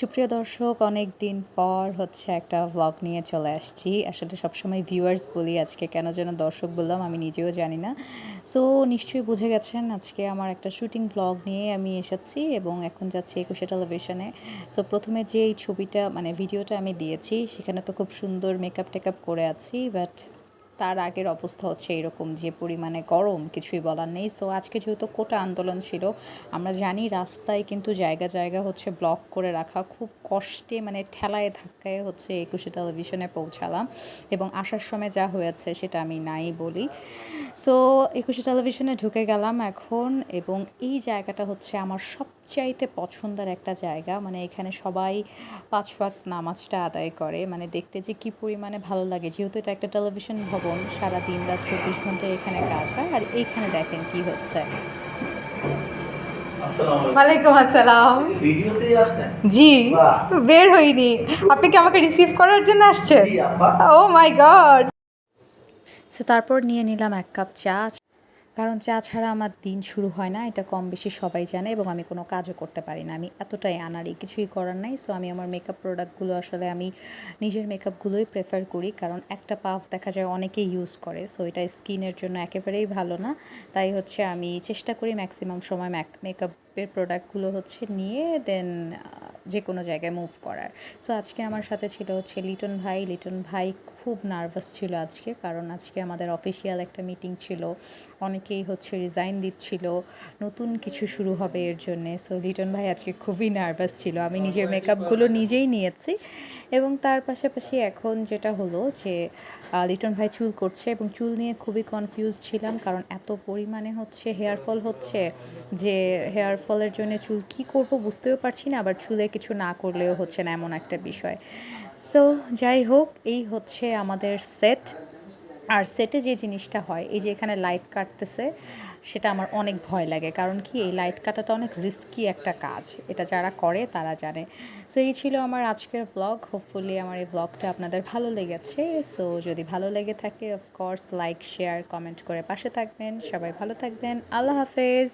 সুপ্রিয় দর্শক অনেক দিন পর হচ্ছে একটা ভ্লগ নিয়ে চলে আসছি। আসলে সবসময় ভিউয়ার্স বলি, আজকে কেন যেন দর্শক বললাম, আমি নিজেও জানি না। সো নিশ্চয়ই বুঝে গেছেন, আজকে আমার একটা শুটিং ভ্লগ নিয়ে আমি এসেছি এবং এখন যাচ্ছি একুশে টেলিভিশনে সো প্রথমে যে এই ছবিটা মানে ভিডিওটা আমি দিয়েছি, সেখানে তো খুব সুন্দর মেকআপ টেকআপ করে আছি বাট তার আগের অবস্থা হচ্ছে এরকম যে পরিমাণে গরম, কিছুই বলার নেই। সো আজকে যেহেতু কোটা আন্দোলন ছিল, আমরা জানি রাস্তায় কিন্তু জায়গা জায়গা হচ্ছে ব্লক করে রাখা, খুব কষ্টে মানে ঠেলায় ধাক্কায় হচ্ছে একুশে টেলিভিশনে পৌঁছালাম এবং আসার সময় যা হয়েছে সেটা আমি নাই বলি। সো একুশে টেলিভিশনে ঢুকে গেলাম এখন এবং এই জায়গাটা হচ্ছে আমার সবচাইতে পছন্দের একটা জায়গা। মানে এখানে সবাই পাঁচ ওয়াক্ত নামাজটা আদায় করে। মানে দেখতে যে কি পরিমাণে ভালো লাগে। যেহেতু এটা একটা টেলিভিশন ভবন সারা দিন রাত চব্বিশ ঘণ্টা এখানে কাজ হয়। আর এইখানে দেখেন কি হচ্ছে। ওয়ালাইকুম আসসালাম। জি বের হইনি। আপনি কি আমাকে রিসিভ করার জন্য আসছেন? ও মাই গড সো তারপর নিয়ে নিলাম এক কাপ চা। কারণ চা ছাড়া আমার দিন শুরু হয় না, এটা কম বেশি সবাই জানে এবং আমি কোনো কাজও করতে পারি না। আমি এতটাই আনারি কিছুই করার নাই সো আমি আমার মেকআপ প্রোডাক্টগুলো আসলে আমি নিজের মেকআপগুলোই প্রেফার করি, কারণ একটা পাফ দেখা যায় অনেকেই ইউজ করে সো এটা স্কিনের জন্য একেবারেই ভালো না। তাই হচ্ছে আমি চেষ্টা করি ম্যাক্সিমাম সময় মেকআপের প্রোডাক্টগুলো হচ্ছে নিয়ে দেন যে কোনো জায়গায় মুভ করার। সো আজকে আমার সাথে ছিল হচ্ছে লিটন ভাই। লিটন ভাই খুব নার্ভাস ছিল আজকে কারণ আজকে আমাদের অফিসিয়াল একটা মিটিং ছিল। অনেকেই হচ্ছে রিজাইন দিচ্ছিল। নতুন কিছু শুরু হবে এর জন্যে। সো লিটন ভাই আজকে খুবই নার্ভাস ছিল। আমি নিজের মেকআপগুলো নিজেই নিয়েছি। এবং তার পাশাপাশি এখন যেটা হলো যে লিটন ভাই চুল করছে এবং চুল নিয়ে খুবই কনফিউজ ছিলাম কারণ এত পরিমাণে হচ্ছে হেয়ার ফল হচ্ছে যে হেয়ার ফলের জন্য চুল কি করব বুঝতেও পারছি না, আবার চুলে কিছু না করলেও হচ্ছে না এমন একটা বিষয়। সো যাই হোক, এই হচ্ছে আমাদের সেট আর সেটে যে জিনিসটা হয়, এই যে এখানে লাইট কাটতেছে, সেটা আমার অনেক ভয় লাগে। কারণ কি, এই লাইট কাটাটা অনেক রিস্কি একটা কাজ। এটা যারা করে, তারা জানে। সো এই ছিল আমার আজকের ব্লগ হোপফুলি আমার এই ব্লগটা আপনাদের ভালো লেগেছে। সো যদি ভালো লেগে থাকে অফকোর্স লাইক শেয়ার কমেন্ট করে পাশে থাকবেন। সবাই ভালো থাকবেন। আল্লাহ হাফেজ!